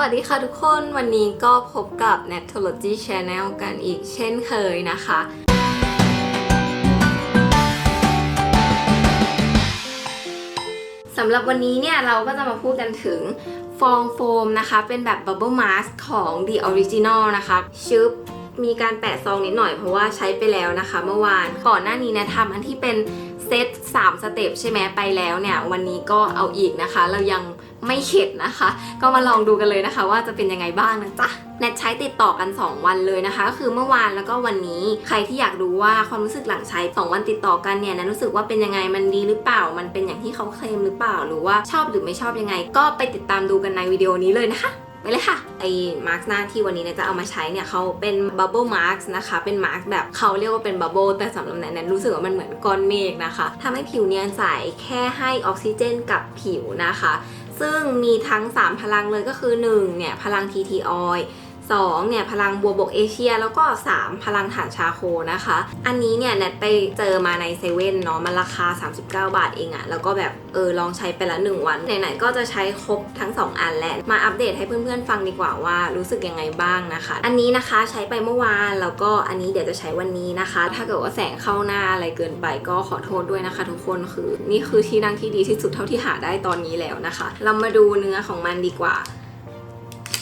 วัสดีค่ะทุกคนวันนี้ก็พบกับ Natology Channel กันอีกเช่นเคยนะคะ สำหรับวันนี้เนี่ยเราก็จะมาพูดกันถึงฟองโฟมนะคะ เป็นแบบ Bubble Mask ของ The Original นะคะชึบมีการแปะซองนิดหน่อยเพราะว่าใช้ไปแล้วนะคะ เมื่อวานก่อนหน้านี้นะทำอันที่เป็นเซต3สเต็ปใช่ไหมไปแล้วเนี่ย วันนี้ก็เอาอีกนะคะ เรายัง ไม่เข็ดนะคะ ก็มาลองดูกันเลยนะคะ ว่าจะเป็นยังไงบ้างนะจ๊ะแนทใช้ติดต่อกัน 2 วันเลยนะคะก็คือเมื่อวานแล้วก็วันนี้ใครที่อยากรู้ว่าความรู้สึกหลังใช้ 2 วันติดต่อกันเนี่ยนทรู้สึกว่าเป็นยังไงมันดีหรือเปล่า มันเป็นอย่างที่เขาเคลมหรือเปล่า หรือว่าชอบหรือไม่ชอบยังไง ก็ไปติดตามดูกันในวิดีโอนี้เลยนะคะไปเลยค่ะไอ้มาร์กหน้าที่วันนี้เนี่ยจะเอามาใช้เนี่ยเขาเป็นบับเบิลมาร์กนะคะ เป็นมาร์กแบบเขาเรียกว่าเป็นบับเบิลแต่สำหรับแนนแนนรู้สึกว่ามันเหมือนก้อนเมฆนะคะทำให้ผิวเนียนใสแค่ให้ออกซิเจนกับผิวนะคะ ซึ่งมีทั้ง 3 พลังเลยก็คือ1เนี่ยพลัง TT oil 2เนี่ยพลังบัวบกเอเชีย แล้วก็ 3 พลังฐานชาโคนะคะ อันนี้เนี่ยแนทไปเจอมาในเซเว่นเนาะมันราคา 39 บาทเองอะแล้วก็แบบเออลองใช้ไปละ 1 วัน ไหนๆก็จะใช้ครบทั้ง 2 อันแล้ว มาอัปเดตให้เพื่อนๆฟังดีกว่าว่ารู้สึกยังไงบ้างนะคะ อันนี้นะคะใช้ไปเมื่อวานแล้วก็อันนี้เดี๋ยวจะใช้วันนี้นะคะ ถ้าเกิดว่าแสงเข้าหน้าอะไรเกินไปก็ขอโทษด้วยนะคะ ทุกคนคือนี่คือที่นั่งที่ดีที่สุดเท่าที่หาได้ตอนนี้แล้วนะคะ เรามาดูเนื้อของมันดีกว่า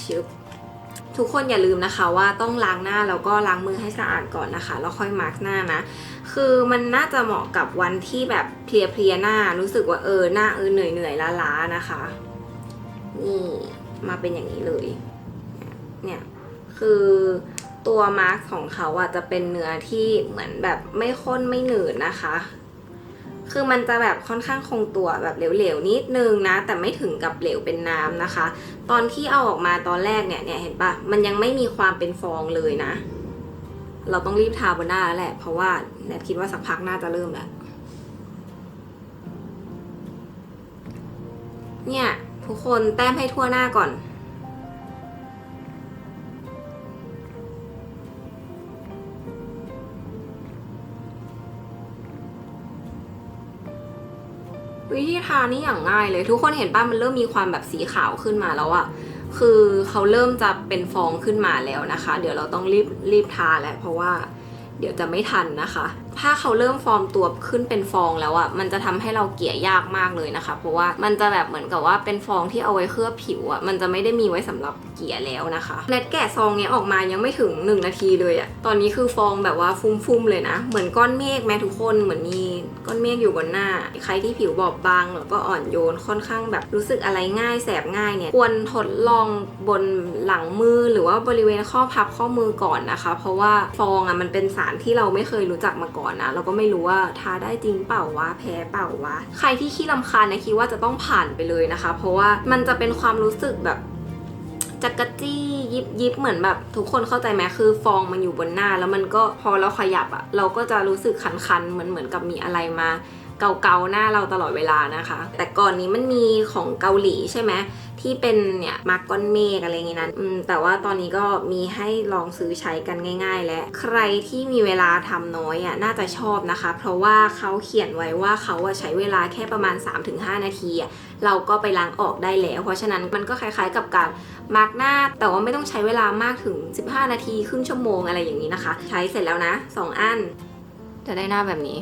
ชึบ ทุกคนอย่าลืมนะคะว่าต้องล้างหน้าแล้วก็ล้างมือให้สะอาดก่อนนะคะแล้วค่อยมาร์กหน้านะ คือมันน่าจะเหมาะกับวันที่แบบเพลียๆหน้า รู้สึกว่าเออหน้าเออเหนื่อยเหนื่อยๆล้าๆนะคะนี่มาเป็นอย่างนี้เลยเนี่ยคือตัวมาร์กของเขาอะจะเป็นเนื้อที่เหมือนแบบไม่ข้นไม่หนืดนะคะ คือมันจะแบบค่อนข้างคงตัวแบบเหลวๆนิดนึงนะ แต่ไม่ถึงกับเหลวเป็นน้ำนะคะ ตอนที่เอาออกมาตอนแรกเนี่ยเนี่ยเห็นปะมันยังไม่มีความเป็นฟองเลยนะ เราต้องรีบทาบนหน้าแล้วแหละ เพราะว่าแนทคิดว่าสักพักน่าจะเริ่มแล้วเนี่ยทุกคนแต้มให้ทั่วหน้าก่อน วิธีทานี่อย่างง่ายเลย ทุกคนเห็นป่ะมันเริ่มมีความแบบสีขาวขึ้นมาแล้วอะคือเขาเริ่มจะเป็นฟองขึ้นมาแล้วนะคะ เดี๋ยวเราต้องรีบรีบทาแล้วเพราะว่าเดี๋ยวจะไม่ทันนะคะ ถ้าเขาเริ่มฟอร์มตัวขึ้นเป็นฟองแล้วอะ่ะมันจะทำให้เราเกลี่ยยากมากเลยนะคะ เพราะว่ามันจะแบบเหมือนกับว่าเป็นฟองที่เอาไว้เคลือบผิวอะ่ะมันจะไม่ได้มีไว้สำหรับเกลี่ยแล้วนะคะเน็ตแกะซองเนี้ยออกมายังไม่ถึง 1 นาทีเลยอะ่ะตอนนี้คือฟองแบบว่าฟุ้มๆเลยนะ เหมือนก้อนเมฆแม้ทุกคนเหมือนมีก้อนเมฆอยู่บนหน้า ใครที่ผิวบอบบางแล้วก็อ่อนโยนค่อนข้างแบบรู้สึกอะไรง่ายแสบง่ายเนี่ยควรทดลองบนหลังมือหรือว่าบริเวณข้อพับข้อมือก่อนนะคะ เพราะว่าฟองอะมันเป็นสารที่เราไม่เคยรู้จักมาก่อนนะเราก็ไม่รู้ว่าทาได้จริงเปล่าวะแพ้เปล่าวะใครที่ขี้ลำคาญนะคิดว่าจะต้องผ่านไปเลยนะคะ เพราะว่ามันจะเป็นความรู้สึกแบบจักกจี้ยิบยิบเหมือนแบบ ทุกคนเข้าใจไหมคือฟองมันอยู่บนหน้า แล้วมันก็พอเราขยับอะเราก็จะรู้สึกคันๆเหมือนเหมือนกับมีอะไรมา เกาๆหน้าเราตลอดเวลานะคะ แต่ก่อนนี้มันมีของเกาหลีใช่ไหมที่เป็นเนี่ยมาร์กก้อนเมฆอะไรอย่างงี้นั้นแต่ว่าตอนนี้ก็มีให้ลองซื้อใช้กันง่าย ๆ และใครที่มีเวลาทำน้อยอะน่าจะชอบนะคะ เพราะว่าเขาเขียนไว้ว่าเขาใช้เวลาแค่ประมาณ 3-5 นาทีเราก็ไปล้างออกได้แล้ว เพราะฉะนั้นมันก็คล้ายๆกับการมาร์กหน้า แต่ว่าไม่ต้องใช้เวลามากถึง 15 นาทีครึ่งชั่วโมงอะไรอย่างนี้นะคะ ใช้เสร็จแล้วนะ 2 อัน จะได้หน้าแบบนี้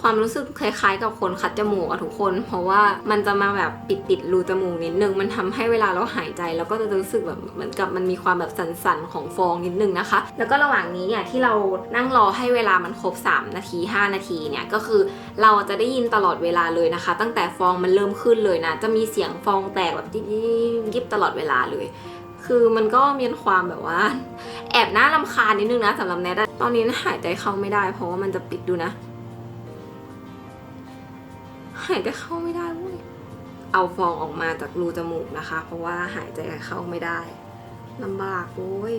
ความรู้สึกคล้ายๆ กับคนคัดจมูกอะทุกคน เพราะว่ามันจะมาแบบปิดติดๆรูจมูกนิดนึง มันทำให้เวลาเราหายใจเราก็จะรู้สึกแบบเหมือนกับมันมีความแบบสั่นๆของฟองนิดนึงนะคะ แล้วก็ระหว่างนี้เนี่ยที่เรานั่งรอให้เวลามันครบ 3 นาที 5 นาทีเนี่ยก็คือเราจะได้ยินตลอดเวลาเลยนะคะ ตั้งแต่ฟองมันเริ่มขึ้นเลยนะ จะมีเสียงฟองแตกแบบยิบยิบตลอดเวลาเลยคือมันก็มีความแบบว่า แอบน่ารำคาญนิดนึงนะสำหรับแนทตอนนี้หายใจเข้าไม่ได้ เพราะว่ามันจะปิดดูนะ หายใจเข้าไม่ได้เว้ยเอาฟองออกมาจากรูจมูกนะคะ เพราะว่าหายใจเข้าไม่ได้ลำบากโว้ย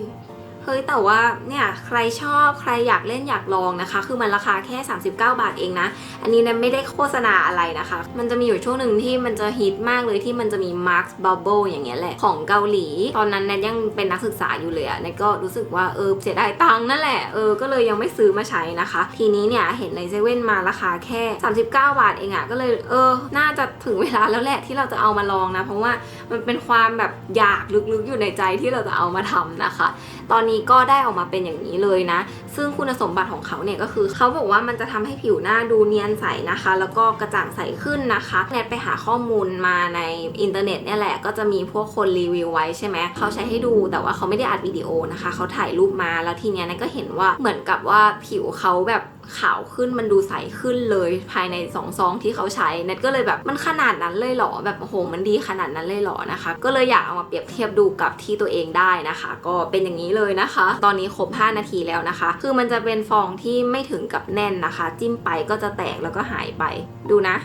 เฮ้ยแต่ว่าเนี่ยใครชอบใครอยากเล่นอยากลองนะคะ คือมันราคาแค่ 39 บาทเองนะ อันนี้เนี่ยไม่ได้โฆษณาอะไรนะคะ มันจะมีอยู่ช่วงหนึ่งที่มันจะฮิตมากเลยที่มันจะมี Marks Bubble อย่างเงี้ยแหละของเกาหลี ตอนนั้นแนทยังเป็นนักศึกษาอยู่เลยอะแนทก็รู้สึกว่าเออเสียดายตังค์นั่นแหละเออก็เลยยังไม่ซื้อมาใช้นะคะ ทีนี้เนี่ยเห็นในเซเว่นมาราคาแค่ 39 บาทเองอะก็เลยเออ น่าจะถึงเวลาแล้วแหละที่เราจะเอามาลองนะ เพราะว่ามันเป็นความแบบอยากลึกๆอยู่ในใจที่เราจะเอามาทำนะคะ ตอนนี้ก็ได้ออกมาเป็นอย่างนี้เลยนะ ซึ่งคุณสมบัติของเขาเนี่ยก็คือเขาบอกว่ามันจะทำให้ผิวหน้าดูเนียนใสนะคะ แล้วก็กระจ่างใสขึ้นนะคะแนทไปหาข้อมูลมาในอินเทอร์เน็ตเนี่ยแหละก็จะมีพวกคนรีวิวไว้ใช่ไหมเขาใช้ให้ดูแต่ว่าเขาไม่ได้อัดวิดีโอนะคะเขาถ่ายรูปมาแล้วทีเนี้ยแนทก็เห็นว่าเหมือนกับว่าผิวเขาแบบ ขาวขึ้นมันดูใสขึ้นเลยภายในสองซองที่เขาใช้เน็ตก็เลยแบบมันขนาดนั้นเลยหรอแบบโอ้โหมันดีขนาดนั้นเลยหรอนะคะ ก็เลยอยากเอามาเปรียบเทียบดูกับที่ตัวเองได้นะคะ ก็เป็นอย่างนี้เลยนะคะ ตอนนี้ครบ 5 นาทีแล้วนะคะ คือมันจะเป็นฟองที่ไม่ถึงกับแน่นนะคะ จิ้มไปก็จะแตกแล้วก็หายไปดูนะ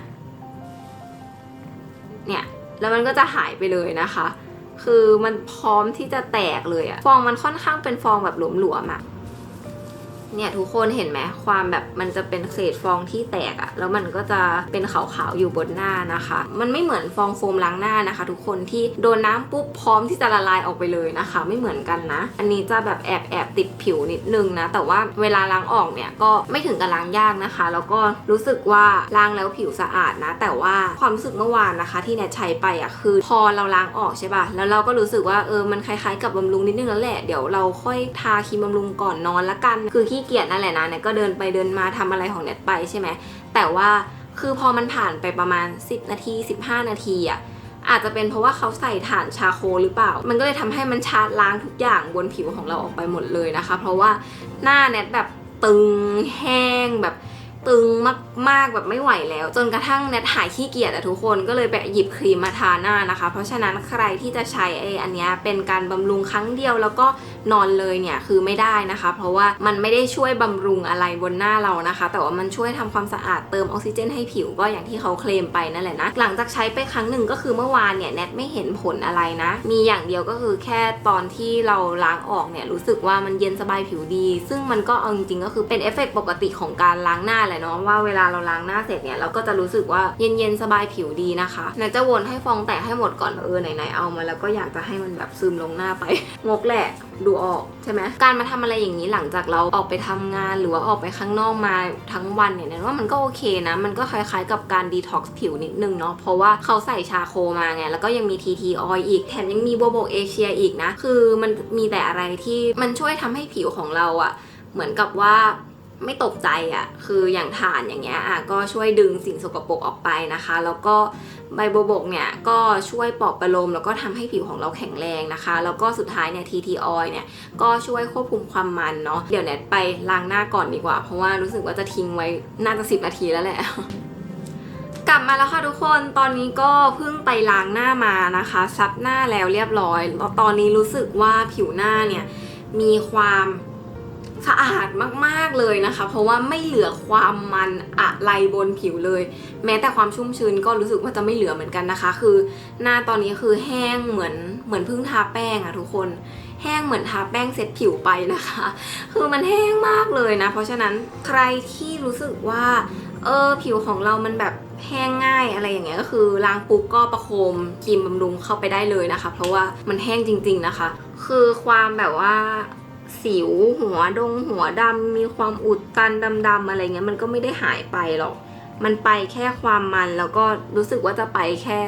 เนี่ยแล้วมันก็จะหายไปเลยนะคะ คือมันพร้อมที่จะแตกเลยอะฟองมันค่อนข้างเป็นฟองแบบหลวมๆอะ เนี่ยทุกคนเห็นไหมความแบบมันจะเป็นเศษฟองที่แตกอะแล้วมันก็จะเป็นขาวๆอยู่บนหน้านะคะ มันไม่เหมือนฟองโฟมล้างหน้านะคะ ทุกคนที่โดนน้ำปุ๊บพร้อมที่จะละลายออกไปเลยนะคะ ไม่เหมือนกันนะ อันนี้จะแบบแอบแอบติดผิวนิดนึงนะ แต่ว่าเวลาล้างออกเนี่ยก็ไม่ถึงกับล้างยากนะคะ แล้วก็รู้สึกว่าล้างแล้วผิวสะอาดนะ แต่ว่าความรู้สึกเมื่อวานนะคะ ที่แนทใช้ไปอะคือพอเราล้างออกใช่ป่ะแล้วเราก็รู้สึกว่าเออมันคล้ายๆกับบำรุงนิดนึงแล้วแหละเดี๋ยวเราค่อยทาครีมบำรุงก่อนนอนละกันคือขีเกียจนั่นแหละนะเนี่ยก็เดินไปเดินมาทำอะไรของเน็ตไปใช่ไหมแต่ว่าคือพอมันผ่านไปประมาณ 10 นาที 15 นาทีอะอาจจะเป็นเพราะว่าเขาใส่ถ่านชาโคหรือเปล่า มันก็เลยทำให้มันชาร์จล้างทุกอย่างบนผิวของเราออกไปหมดเลยนะคะ เพราะว่าหน้าเน็ตแบบตึงแห้งแบบตึง มากแบบไม่ไหวแล้ว จนกระทั่งแนทหายขี้เกียจอะทุกคนก็เลยไปหยิบครีมมาทาหน้านะคะ เพราะฉะนั้นใครที่จะใช้ไออันเนี้ยเป็นการบำรุงครั้งเดียวแล้วก็นอนเลยเนี่ยคือไม่ได้นะคะ เพราะว่ามันไม่ได้ช่วยบำรุงอะไรบนหน้าเรานะคะ แต่ว่ามันช่วยทำความสะอาดเติมออกซิเจนให้ผิวก็อย่างที่เขาเคลมไปนั่นแหละนะหลังจากใช้ไปครั้งหนึ่งก็คือเมื่อวานเนี่ยแนทไม่เห็นผลอะไรนะ มีอย่างเดียวก็คือแค่ตอนที่เราล้างออกเนี่ยรู้สึกว่ามันเย็นสบายผิวดี ซึ่งมันก็เอาจริงๆก็คือเป็นเอฟเฟกต์ปกติของการล้างหน้าแหละเนาะว่าเวลาเราล้างหน้าเสร็จเนี่ยเราก็จะรู้สึกว่าเย็นๆสบายผิวดีนะคะแนจะวนให้ฟองแตกให้หมดก่อนเออไหนๆเอามาแล้วก็อยากจะให้มันแบบซึมลงหน้าไป งกแหละดูออกใช่ไหมการมาทำอะไรอย่างนี้หลังจากเราออกไปทำงานหรือว่าออกไปข้างนอกมาทั้งวันเนี่ยแนนว่ามันก็โอเคนะ มันก็คล้ายๆกับการดีท็อกซ์ผิวนิดนึงเนาะเพราะว่าเขาใส่ชาโคมาไงแล้วก็ยังมีทีทีออยอีกแถมยังมีโบโบเอเชียอีกนะ คือมันมีแต่อะไรที่มันช่วยทำให้ผิวของเราอะเหมือนกับว่า ไม่ตกใจอะ่ะคืออย่างถ่านอย่างเงี้ยอะก็ช่วยดึงสิ่งสกปรกออกไปนะคะ แล้วก็ใบโบบกเนี่ยก็ช่วยปลอบประโลมแล้วก็ทำให้ผิวของเราแข็งแรงนะคะ แล้วก็สุดท้ายเนี่ย TT oil เนี่ยก็ช่วยควบคุมความมันเนาะเดี๋ยวแนทไปล้างหน้าก่อนดีกว่า เพราะว่ารู้สึกว่าจะทิ้งไว้น่าจะ 10 นาทีแล้วแหละกลับมาแล้วค่ะทุกคน ตอนนี้ก็เพิ่งไปล้างหน้ามานะคะ ซับหน้าแล้วเรียบร้อย ตอนนี้รู้สึกว่าผิวหน้าเนี่ยมีความ สะอาดมากๆเลยนะคะ เพราะว่าไม่เหลือความมันอะไรบนผิวเลย แม้แต่ความชุ่มชื้นก็รู้สึกว่าจะไม่เหลือเหมือนกันนะคะ คือหน้าตอนนี้คือแห้งเหมือนเหมือนเพิ่งทาแป้งอะทุกคนแห้งเหมือนทาแป้งเซ็ตผิวไปนะคะ คือมันแห้งมากเลยนะ เพราะฉะนั้นใครที่รู้สึกว่าเออผิวของเรามันแบบแห้งง่ายอะไรอย่างเงี้ยก็คือล้างปุ๊บก็ประโคมครีมบำรุงเข้าไปได้เลยนะคะ เพราะว่ามันแห้งจริง ๆนะคะ คือความแบบว่า สิวหัวดงหัวดำมีความอุดตันดำๆอะไรเงี้ยมันก็ไม่ได้หายไปหรอก มันไปแค่ความมันแล้วก็รู้สึกว่าจะไปแค่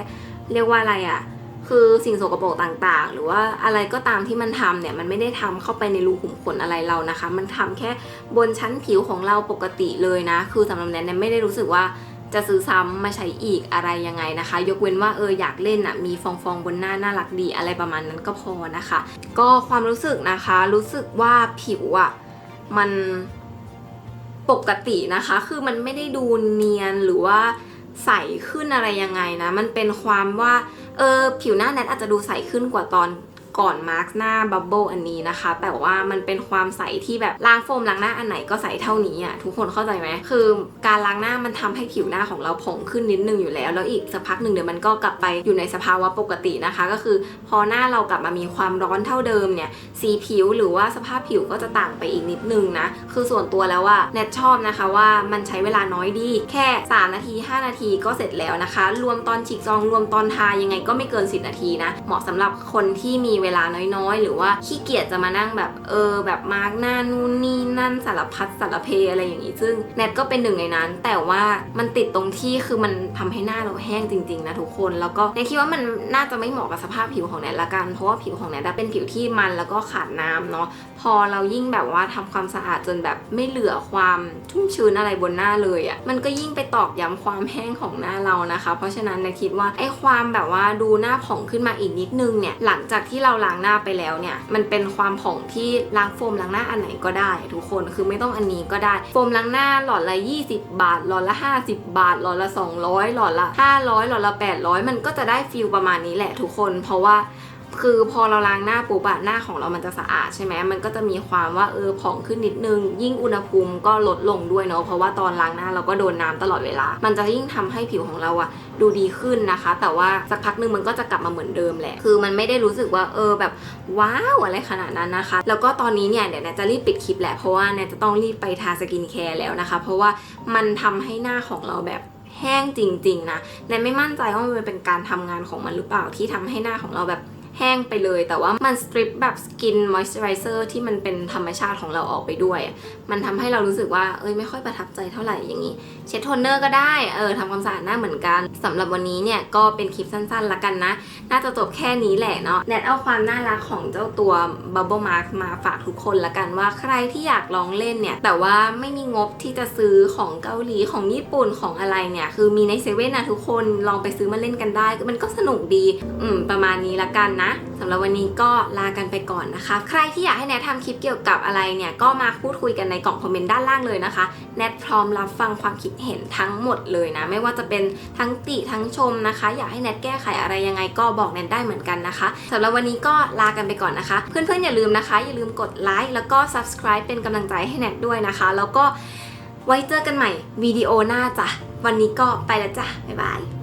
เรียกว่าอะไรอะ่ะ คือสิ่งสกปรกต่างๆ หรือว่าอะไรก็ตามที่มันทำเนี่ยมันไม่ได้ทำเข้าไปในรูขุมขนอะไรเรานะคะ มันทำแค่บนชั้นผิวของเราปกติเลยนะ คือสำหรับแนนเนี่ยไม่ได้รู้สึกว่า จะซื้อซ้ำมาใช้อีกอะไรยังไงนะคะ ยกเว้นว่าเอออยากเล่นอะมีฟองๆบนหน้าน่ารักดีอะไรประมาณนั้นก็พอนะคะ ก็ความรู้สึกนะคะรู้สึกว่าผิวอะมันปกตินะคะ คือมันไม่ได้ดูเนียนหรือว่าใสขึ้นอะไรยังไงนะ มันเป็นความว่า เออผิวหน้าแนทอาจจะดูใสขึ้นกว่าตอน ก่อนมาร์กหน้าบับเบิลอันนี้นะคะ แต่ว่ามันเป็นความใสที่แบบล้างโฟมล้างหน้าอันไหนก็ใสเท่านี้อะทุกคนเข้าใจไหมคือการล้างหน้ามันทำให้ผิวหน้าของเราผ่องขึ้นนิดนึงอยู่แล้ว แล้วอีกสักพักหนึ่งเดี๋ยวมันก็กลับไปอยู่ในสภาวะปกตินะคะ ก็คือพอหน้าเรากลับมามีความร้อนเท่าเดิมเนี่ยสีผิวหรือว่าสภาพผิวก็จะต่างไปอีกนิดนึงนะคือส่วนตัวแล้วว่าแนทชอบนะคะว่ามันใช้เวลาน้อยดี แค่ 3 นาที 5 นาทีก็เสร็จแล้วนะคะ รวมตอนฉีกซองรวมตอนทายังไงก็ไม่เกิน 10 นาทีนะเหมาะสำหรับคนที่มีเวลาน้อยๆ หรือว่าขี้เกียจจะมานั่งแบบเออ แบบมาร์กหน้านู่นนี่นั่นสารพัดสารเพอะไรอย่างนี้ ซึ่งแนทก็เป็นหนึ่งในนั้น แต่ว่ามันติดตรงที่คือมันทำให้หน้าเราแห้งจริงๆนะทุกคน แล้วก็แนทคิดว่ามันน่าจะไม่เหมาะกับสภาพผิวของแนทละกัน เพราะว่าผิวของแนทเป็นผิวที่มันแล้วก็ขาดน้ำเนาะ พอเรายิ่งแบบว่าทำความสะอาดจนแบบไม่เหลือความชุ่มชื้นอะไรบนหน้าเลยอะ่ะ มันก็ยิ่งไปตอกย้ำความแห้งของหน้าเรานะคะ เพราะฉะนั้นแนะคิดว่าไอ้ความแบบว่าดูหน้าผ่องขึ้นมาอีกนิดนึงเนี่ย หลังจากที่เราราล้างหน้าไปแล้วเนี่ย มันเป็นความผ่องที่ล้างโฟมล้างหน้าอันไหนก็ได้ ทุกคนคือไม่ต้องอันนี้ก็ได้ โฟมล้างหน้าหลอดละ 20 บาท หลอดละ 50 บาท หลอดละ 200 หลอดละ 500 หลอดละ 800 มันก็จะได้ฟิลประมาณนี้แหละทุกคน เพราะว่า คือพอเราล้างหน้าปุ๊บอะหน้าของเรามันจะสะอาดใช่ไหมมันก็จะมีความว่าเออผ่องขึ้นนิดนึง ยิ่งอุณหภูมิก็ลดลงด้วยเนาะเพราะว่าตอนล้างหน้าเราก็โดนน้ำตลอดเวลา มันจะยิ่งทำให้ผิวของเราอะดูดีขึ้นนะคะ แต่ว่าสักพักนึงมันก็จะกลับมาเหมือนเดิมแหละ คือมันไม่ได้รู้สึกว่าเออแบบว้าวอะไรขนาดนั้นนะคะ แล้วก็ตอนนี้เนี่ยเดี๋ยวแนจะรีบปิดคลิปแหละเพราะว่าแนนจะต้องรีบไปทาสกินแคร์แล้วนะคะ เพราะว่ามันทำให้หน้าของเราแบบแห้งจริง ๆ นะแนนไม่มั่นใจว่ามันเป็นการทำงานของมันหรือเปล่าที่ทำให้หน้าของเราแบบ แห้งไปเลย แต่ว่ามันสตริปแบบสกินมอยส์เจอไรเซอร์ที่มันเป็นธรรมชาติของเราออกไปด้วย มันทำให้เรารู้สึกว่าเอ้ยไม่ค่อยประทับใจเท่าไหร่อย่างนี้ เช็ดโทนเนอร์ก็ได้เออทำความสะอาดหน้าเหมือนกันสำหรับวันนี้เนี่ยก็เป็นคลิปสั้นๆละกันนะ น่าจะจบแค่นี้แหละเนาะแนทเอาความน่ารักของเจ้าตัว Bubble Mark มาฝากทุกคนละกันว่าใครที่อยากลองเล่นเนี่ย แต่ว่าไม่มีงบที่จะซื้อของเกาหลีของญี่ปุ่นของอะไรเนี่ย คือมีในเซเว่นนะทุกคนลองไปซื้อมาเล่นกันได้ มันก็สนุกดีอืมประมาณนี้ละกันนะสำหรับวันนี้ก็ลากันไปก่อนนะคะ ใครที่อยากให้แนททำคลิปเกี่ยวกับอะไรเนี่ยก็มาพูดคุยกันในกล่องคอมเมนต์ด้านล่างเลยนะคะ แนทพร้อมรับฟังความคิดเห็นทั้งหมดเลยนะ ไม่ว่าจะเป็นทั้งติทั้งชมนะคะ อยากให้แนทแก้ไขอะไรยังไงก็บอกแนทได้เหมือนกันนะคะสำหรับวันนี้ก็ลากันไปก่อนนะคะ เพื่อนๆอย่าลืมนะคะ อย่าลืมกดไลค์แล้วก็ subscribe เป็นกำลังใจให้แนทด้วยนะคะ แล้วก็ไว้เจอกันใหม่วิดีโอหน้าจ้ะวันนี้ก็ไปแล้วจ้ะบ๊ายบาย